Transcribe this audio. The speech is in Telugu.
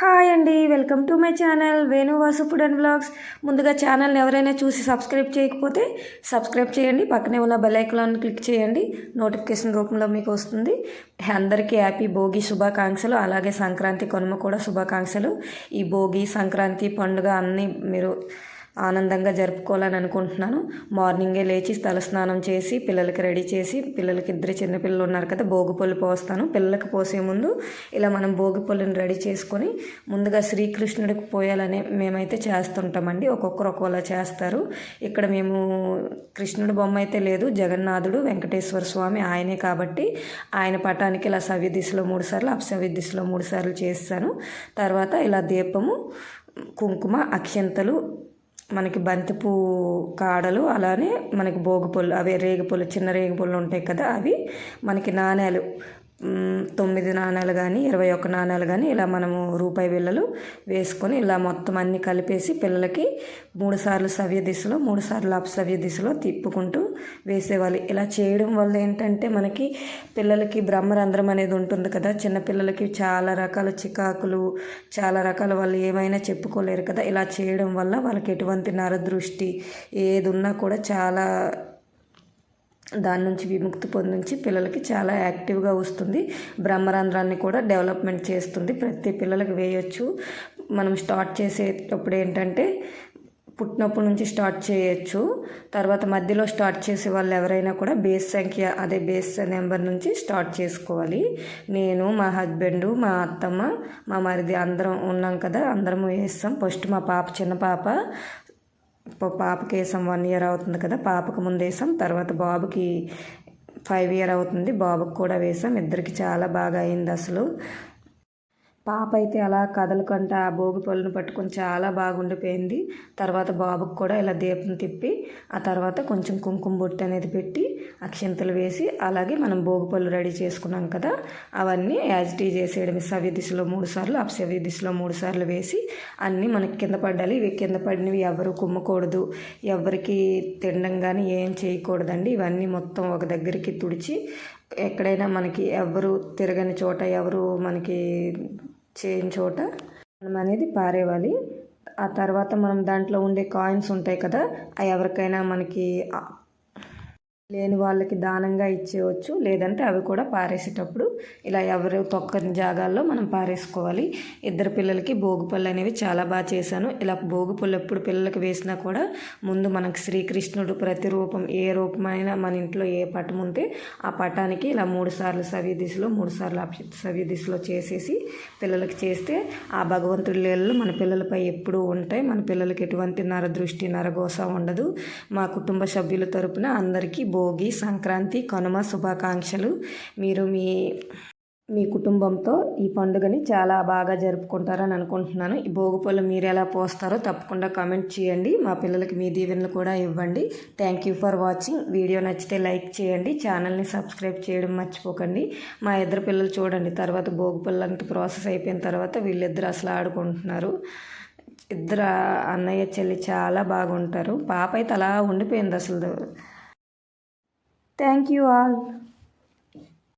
హాయ్ అండి welcome to my channel Venu Vasu food and blogs. ముందుగా ఛానల్ని ఎవరైనా చూసి సబ్స్క్రైబ్ చేయకపోతే సబ్స్క్రైబ్ చేయండి పక్కనే ఉన్న బెల్ ఐకాన్ క్లిక్ చేయండి నోటిఫికేషన్ రూపంలో మీకు వస్తుంది. అందరికీ హ్యాపీ భోగి శుభాకాంక్షలు అలాగే సంక్రాంతి కనుమ కూడా శుభాకాంక్షలు. ఈ భోగి సంక్రాంతి పండుగ అన్నీ మీరు ఆనందంగా జరుపుకోవాలని అనుకుంటున్నాను. మార్నింగే లేచి తలస్నానం చేసి పిల్లలకి రెడీ చేసి పిల్లలకి ఇద్దరు చిన్నపిల్లలు ఉన్నారు కదా భోగి పళ్ళు పోస్తాను. పిల్లలకి పోసే ముందు ఇలా మనం భోగి పళ్ళుని రెడీ చేసుకొని ముందుగా శ్రీకృష్ణుడికి పోయాలని మేమైతే చేస్తుంటామండి. ఒక్కొక్కరు ఒక్కోలా చేస్తారు. ఇక్కడ మేము కృష్ణుడి బొమ్మ అయితే లేదు జగన్నాథుడు వెంకటేశ్వర స్వామి ఆయనే కాబట్టి ఆయన పటానికి ఇలా సవ్య దిశలో మూడు సార్లు అపసవ్య దిశలో మూడు సార్లు చేస్తాను. తర్వాత ఇలా దీపము కుంకుమ అక్షంతలు మనకి బంతిపూ కాడలు అలానే మనకి భోగిపళ్ళు అవి రేగిపళ్ళు చిన్న రేగిపళ్ళు ఉంటాయి కదా అవి మనకి నాణేలు. తొమ్మిది నాణాలు కానీ ఇరవై ఒక్క నాణాలు కానీ ఇలా మనము రూపాయి బిళ్ళలు వేసుకొని ఇలా మొత్తం అన్నీ కలిపేసి పిల్లలకి మూడు సార్లు సవ్య దిశలో మూడు సార్లు అపసవ్య దిశలో తిప్పుకుంటూ వేసేవాళ్ళు ఇలా చేయడం వల్ల ఏంటంటే మనకి పిల్లలకి బ్రహ్మరంధ్రం అనేది ఉంటుంది కదా. చిన్నపిల్లలకి చాలా రకాల చికాకులు చాలా రకాల వాళ్ళు ఏమైనా చెప్పుకోలేరు కదా. ఇలా చేయడం వల్ల వాళ్ళకి ఎటువంటి నరదృష్టి ఏది ఉన్నా కూడా చాలా దాని నుంచి విముక్తి పొందించి పిల్లలకి చాలా యాక్టివ్గా వస్తుంది. బ్రహ్మరంధ్రాన్ని కూడా డెవలప్మెంట్ చేస్తుంది. ప్రతి పిల్లలకి వేయొచ్చు. మనం స్టార్ట్ చేసేటప్పుడు ఏంటంటే పుట్టినప్పటి నుంచి స్టార్ట్ చేయొచ్చు. తర్వాత మధ్యలో స్టార్ట్ చేసే వాళ్ళు ఎవరైనా కూడా బేస్ సంఖ్య అదే బేస్ నెంబర్ నుంచి స్టార్ట్ చేసుకోవాలి. నేను మా హస్బెండ్ మా అత్తమ్మ మా మరిది అందరం ఉన్నాం కదా అందరం వేస్తాం. ఫస్ట్ మా పాప చిన్న పాప. పాపకి వేసాం వన్ ఇయర్ అవుతుంది కదా పాపకు ముందు వేసాం తర్వాత బాబుకి ఫైవ్ ఇయర్ అవుతుంది బాబుకి కూడా వేసాం ఇద్దరికి చాలా బాగా అయింది అసలు. పాప అయితే అలా కదలకుండా ఆ భోగి పళ్ళను పట్టుకొని చాలా బాగుండిపోయింది. తర్వాత బాబుకి కూడా ఇలా దీపం తిప్పి ఆ తర్వాత కొంచెం కుంకుమ బొట్టు అనేది పెట్టి అక్షంతలు వేసి అలాగే మనం భోగి పళ్ళు రెడీ చేసుకున్నాం కదా అవన్నీ యాజిటీ చేసేయడం సవ్య దిశలో మూడు సార్లు అపసవ్య దిశలో మూడు సార్లు వేసి అన్నీ మనకి కింద పడ్డాలి. ఇవి కింద పడినవి ఎవరు కుమ్మకూడదు. ఎవరికి తినడం కానీ ఏం చేయకూడదండి. ఇవన్నీ మొత్తం ఒక దగ్గరికి తుడిచి ఎక్కడైనా మనకి ఎవరు తిరగని చోట ఎవరు మనకి చేయని చోట మనం అనేది పారేవాలి. ఆ తర్వాత మనం దాంట్లో ఉండే కాయిన్స్ ఉంటాయి కదా అవి ఎవరికైనా మనకి లేని వాళ్ళకి దానంగా ఇచ్చేయవచ్చు లేదంటే అవి కూడా పారేసేటప్పుడు ఇలా ఎవరు తొక్కని జాగాల్లో మనం పారేసుకోవాలి. ఇద్దరు పిల్లలకి భోగిపళ్ళు అనేవి చాలా బాగా చేశాను. ఇలా భోగిపళ్ళు ఎప్పుడు పిల్లలకి వేసినా కూడా ముందు మనకు శ్రీకృష్ణుడు ప్రతిరూపం ఏ రూపమైనా మన ఇంట్లో ఏ పటం ఉంటే ఆ పటానికి ఇలా మూడు సార్లు సవ్య దిశలో మూడు సార్లు సవ్య దిశలో చేసేసి పిల్లలకి చేస్తే ఆ భగవంతుడి లీలలు మన పిల్లలపై ఎప్పుడూ ఉంటాయి. మన పిల్లలకి ఎటువంటి నరదృష్టి నరగోస ఉండదు. మా కుటుంబ సభ్యుల తరపున అందరికీ భోగి సంక్రాంతి కనుమ శుభాకాంక్షలు. మీరు మీ మీ కుటుంబంతో ఈ పండుగని చాలా బాగా జరుపుకుంటారని అనుకుంటున్నాను. ఈ భోగిపళ్ళు మీరు ఎలా పోస్తారో తప్పకుండా కామెంట్ చేయండి. మా పిల్లలకి మీ దీవెనలు కూడా ఇవ్వండి. Thank you for watching video నచ్చితే లైక్ చేయండి. ఛానల్ని సబ్స్క్రైబ్ చేయడం మర్చిపోకండి. మా ఇద్దరు పిల్లలు చూడండి. తర్వాత భోగిపళ్ళు అంత ప్రాసెస్ అయిపోయిన తర్వాత వీళ్ళిద్దరు అసలు ఆడుకుంటున్నారు. ఇద్దరు అన్నయ్య చెల్లి చాలా బాగుంటారు. పాప అయితే అలా ఉండిపోయింది అసలు. Thank you all.